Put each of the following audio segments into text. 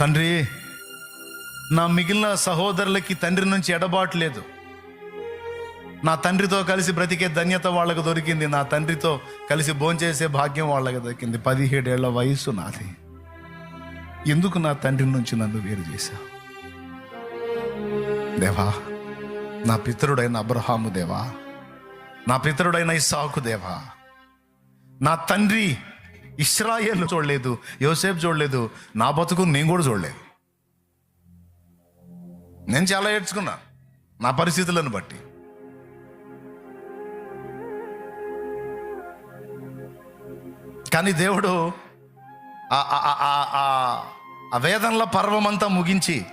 తండ్రి నా మిగిలిన సహోదరులకి తండ్రి నుంచి ఎడబాటు లేదు. నా తండ్రితో కలిసి బ్రతికే ధన్యత వాళ్ళకు దొరికింది. నా తండ్రితో కలిసి భోంచేసే భాగ్యం వాళ్ళకి దొరికింది. పదిహేడేళ్ళ వయసు నాది. ఎందుకు నా తండ్రి నుంచి నన్ను వేరు చేశావు? దేవా నా పితరుడైన అబ్రహాము దేవా నా పితరుడైన ఇసాకు దేవా నా తండ్రి ఇస్రాయేల్ చూడలేదు యోసేపు చూడలేదు నా బతుకు నేను కూడా చూడలేదు. నేను చాలా ఏడ్చుకున్నా నా పరిస్థితులను బట్టి. కానీ దేవుడు ఆ- వేదనల పర్వం అంతా వేదనల పర్వమంతా ముగించి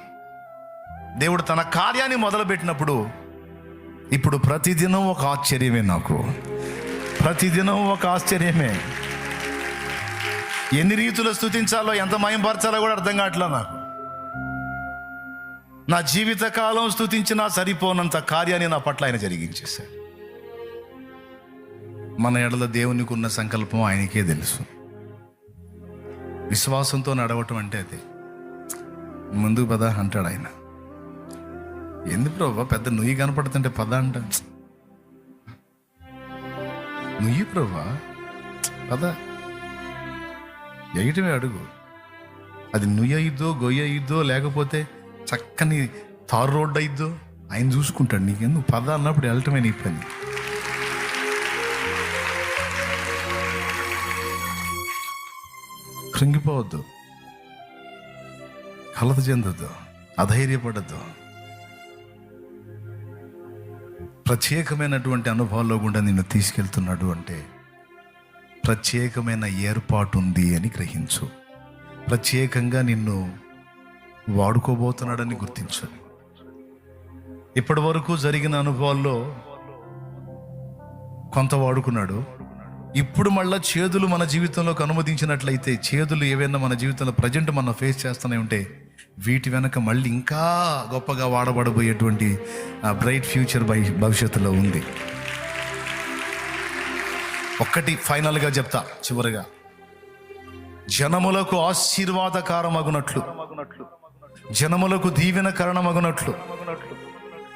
దేవుడు తన కార్యాన్ని మొదలుపెట్టినప్పుడు ఇప్పుడు ప్రతిదినం ఒక ఆశ్చర్యమే నాకు. ప్రతిదినం ఒక ఆశ్చర్యమే. ఎన్ని రీతులు స్థుతించాలో ఎంత మయంపరచాలో కూడా అర్థం కావట్లే నాకు. నా జీవితకాలం స్థుతించినా సరిపోనంత కార్యాన్ని నా పట్ల ఆయన జరిగించేశాడు. మన ఎడల దేవునికి ఉన్న సంకల్పం ఆయనకే తెలుసు. విశ్వాసంతో నడవటం అంటే అది. ముందుకు పద అంటాడు ఆయన. ఎందుకు ప్రభా పెద్ద నుయ్యి కనపడుతుంటే పద అంట. నుయ్యి ప్రభా పద. ఎయ్యటమే అడుగు. అది నుయ్యి గొయ్య గొయ్యి లేకపోతే చక్కని తారు రోడ్డు అయిద్దో ఆయన చూసుకుంటాడు నీకెందుకు? పద అన్నప్పుడు వెళ్ళటమే నీ పని. కృంగిపోవద్దు. కలత చెందొద్దు. అధైర్యపడద్దు. ప్రత్యేకమైనటువంటి అనుభవాల్లో కూడా నిన్ను తీసుకెళ్తున్నాడు అంటే ప్రత్యేకమైన ఏర్పాటు ఉంది అని గ్రహించు. ప్రత్యేకంగా నిన్ను వాడుకోబోతున్నాడని గుర్తించు. ఇప్పటి వరకు జరిగిన అనుభవాల్లో కొంత వాడుకున్నాడు. ఇప్పుడు మళ్ళీ చేదులు మన జీవితంలోకి అనుమతించినట్లయితే చేదులు ఏవైనా మన జీవితంలో ప్రజెంట్ మనం ఫేస్ చేస్తూనే ఉంటే వీటి వెనక మళ్ళీ ఇంకా గొప్పగా వాడబడబోయేటువంటి బ్రైట్ ఫ్యూచర్ భవిష్యత్తులో ఉంది. ఒక్కటి ఫైనల్గా చెప్తా చివరిగా. జనములకు ఆశీర్వాదకారమగునట్లు. జనములకు దీవెన కారణమగునట్లు.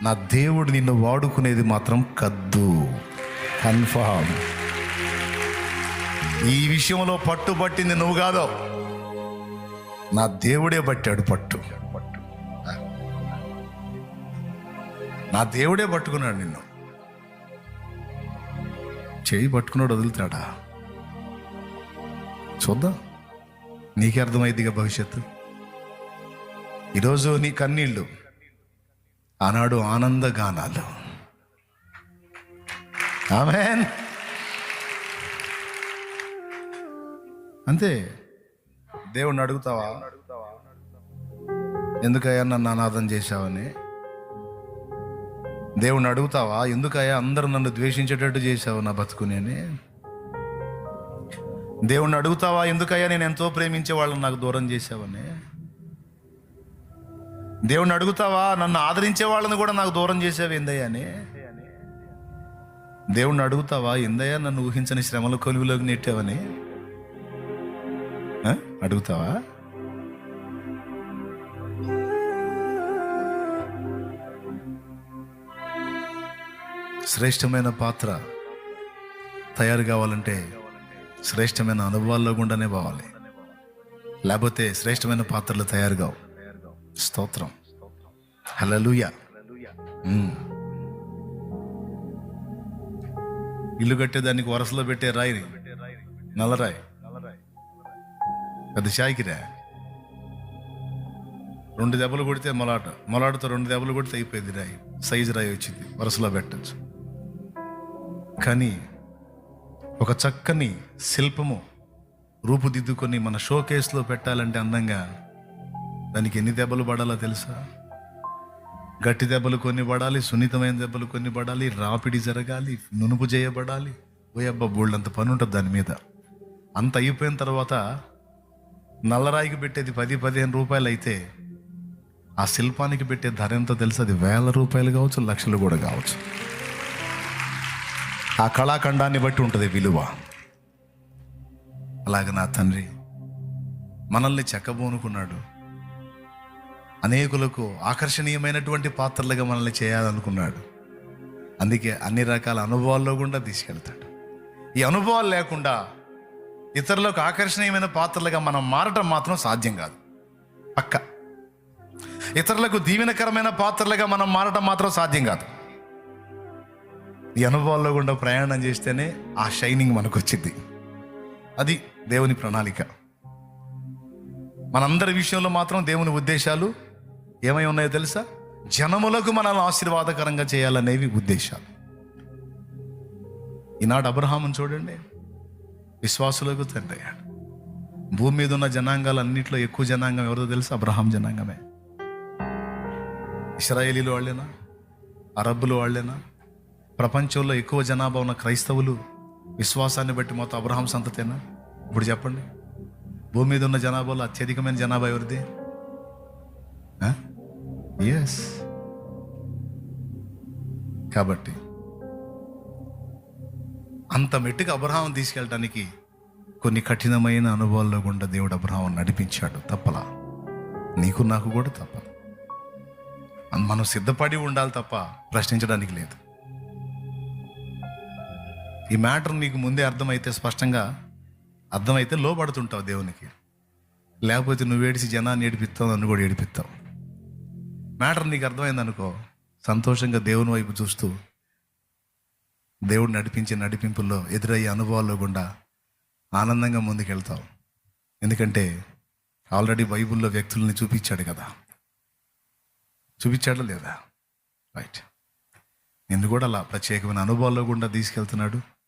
నా దేవుడు నిన్ను వాడుకునేది మాత్రం కద్దు. కన్ఫామ్. ఈ విషయంలో పట్టుబట్టింది నువ్వు కాదో. నా దేవుడే పట్టాడు పట్టు. నా దేవుడే పట్టుకున్నాడు నిన్ను. చేయి పట్టుకున్నాడు వదులుతాడా చూద్దాం. నీకే అర్థమైందిగా భవిష్యత్తు. ఈరోజు నీ కన్నీళ్ళు ఆనాడు ఆనంద గానాలు. ఆమెన్. అంతే. దేవుణ్ణి అడుగుతావా? ఎందుకయ్యా నన్ను అనాథం చేశావని? దేవుణ్ణి అడుగుతావా? ఎందుకయ్యా అందరూ నన్ను ద్వేషించేటట్టు చేశావు నా బతుకుని అని? దేవుణ్ణి అడుగుతావా? ఎందుకయ్యా నేను ఎంతో ప్రేమించే వాళ్ళని నాకు దూరం చేశావని? దేవుణ్ణి అడుగుతావా? నన్ను ఆదరించే వాళ్ళని కూడా నాకు దూరం చేసావు ఏందయ్యా అని? దేవుణ్ణి అడుగుతావా? ఎందయ్యా నన్ను ఊహించని శ్రమల కొలువులోకి నెట్టావని? అడుగుతావా? శ్రేష్టమైన పాత్ర తయారు కావాలంటే శ్రేష్టమైన అనుభవాల్లో గుండానే పోవాలి. లేకపోతే శ్రేష్టమైన పాత్రలు తయారు కావు. స్తోత్రం. హలలుయ ఇల్లు కట్టేదానికి వరసలో పెట్టే రాయిని. నల్లరాయి. పెద్ద షాయికిరా రెండు దెబ్బలు కొడితే మొలాట. మొలాటతో రెండు దెబ్బలు కొడితే అయిపోయింది రాయి. సైజు రాయి వచ్చింది. వరుసలో పెట్టచ్చు. కానీ ఒక చక్కని శిల్పము రూపుదిద్దుకొని మన షోకేస్లో పెట్టాలంటే అందంగా దానికి ఎన్ని దెబ్బలు పడాలో తెలుసా? గట్టి దెబ్బలు కొన్ని పడాలి సున్నితమైన దెబ్బలు కొన్ని పడాలి రాపిడి జరగాలి నునుపు చేయబడాలి. ఓయబ్బా బోల్డంత పని ఉంటుంది దాని మీద. అంత అయిపోయిన తర్వాత నల్లరాయికి పెట్టేది పది పదిహేను రూపాయలు అయితే ఆ శిల్పానికి పెట్టే ధర ఎంతో తెలుసు? అది వేల రూపాయలు కావచ్చు లక్షలు కూడా కావచ్చు. ఆ కళాఖండాన్ని బట్టి ఉంటుంది విలువ. అలాగే నా తండ్రి మనల్ని చెక్కబోనుకున్నాడు. అనేకులకు ఆకర్షణీయమైనటువంటి పాత్రలుగా మనల్ని చేయాలనుకున్నాడు. అందుకే అన్ని రకాల అనుభవాల్లో కూడా తీసుకెళ్తాడు. ఈ అనుభవాలు లేకుండా ఇతరులకు ఆకర్షణీయమైన పాత్రలుగా మనం మారటం మాత్రం సాధ్యం కాదు. పక్క. ఇతరులకు దీవెనకరమైన పాత్రలుగా మనం మారటం మాత్రం సాధ్యం కాదు. ఈ అనుభవాల్లో గుండా ప్రయాణం చేస్తేనే ఆ షైనింగ్ మనకు వచ్చింది అది దేవుని ప్రణాళిక. మనందరి విషయంలో మాత్రం దేవుని ఉద్దేశాలు ఏమై ఉన్నాయో తెలుసా? జనములకు మనల్ని ఆశీర్వాదకరంగా చేయాలనేవి ఉద్దేశాలు. ఈనాడు అబ్రహామును చూడండి. విశ్వాసులకు తండ్రి అయ్యాడు. భూమి మీద ఉన్న జనాంగాలు అన్నింటిలో ఎక్కువ జనాంగం ఎవరో తెలుసా? అబ్రహాం జనాంగమే. ఇస్రాయేలీలు వాళ్ళేనా? అరబ్బులు వాళ్ళేనా? ప్రపంచంలో ఎక్కువ జనాభా ఉన్న క్రైస్తవులు విశ్వాసాన్ని బట్టి మొత్తం అబ్రహాం సంతతేనా? ఇప్పుడు చెప్పండి. భూమి మీద ఉన్న జనాభాలో అత్యధికమైన జనాభా ఎవరిది? ఎస్ కాబట్టి అంత మెట్టుగా అబ్రహాం తీసుకెళ్ళడానికి కొన్ని కఠినమైన అనుభవాల్లో గుండా దేవుడు అబ్రహాం నడిపించాడు. తప్పలా. నీకు నాకు కూడా తప్ప. మనం సిద్ధపడి ఉండాలి తప్ప ప్రశ్నించడానికి లేదు. ఈ మ్యాటర్ నీకు ముందే అర్థమైతే స్పష్టంగా అర్థమైతే లోపడుతుంటావు దేవునికి. లేకపోతే నువ్వు ఏడిసి జనాన్ని ఏడిపిస్తావు నన్ను కూడా ఏడిపిస్తావు. మ్యాటర్ నీకు అర్థమైందనుకో సంతోషంగా దేవుని వైపు చూస్తూ దేవుడు నడిపించే నడిపింపుల్లో ఎదురయ్యే అనుభవాల్లో గుండా ఆనందంగా ముందుకెళ్తావు. ఎందుకంటే ఆల్రెడీ బైబుల్లో వ్యక్తుల్ని చూపించాడు కదా. చూపించాడా లేదా? రైట్. నిన్ను కూడా అలా ప్రత్యేకమైన అనుభవాల్లో గుండా తీసుకెళ్తున్నాడు.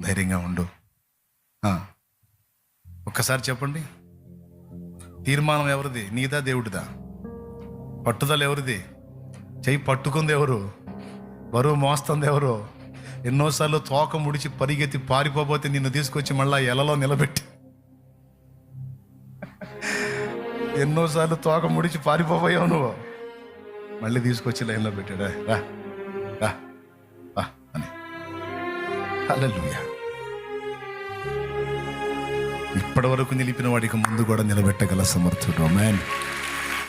ధైర్యంగా ఉండు. ఒక్కసారి చెప్పండి. తీర్మానం ఎవరిది? నీదా దేవుడిదా? పట్టుదల ఎవరిది? చెయ్యి పట్టుకుంది ఎవరు? బరువు మోస్తుంది ఎవరు? ఎన్నోసార్లు తోక ముడిచి పరిగెత్తి పారిపోబోతే నిన్ను తీసుకొచ్చి మళ్ళా ఎలలో నిలబెట్టి. ఎన్నోసార్లు తోక ముడిచి పారిపోయావు నువ్వు. మళ్ళీ తీసుకొచ్చి లైన్లో పెట్టాడా? రా. రా. అని. అల్లెలుయా ఇప్పటి వరకు నిలిపిన వాడికి ముందు కూడా నిలబెట్టగల సమర్థుడు. మ్యాన్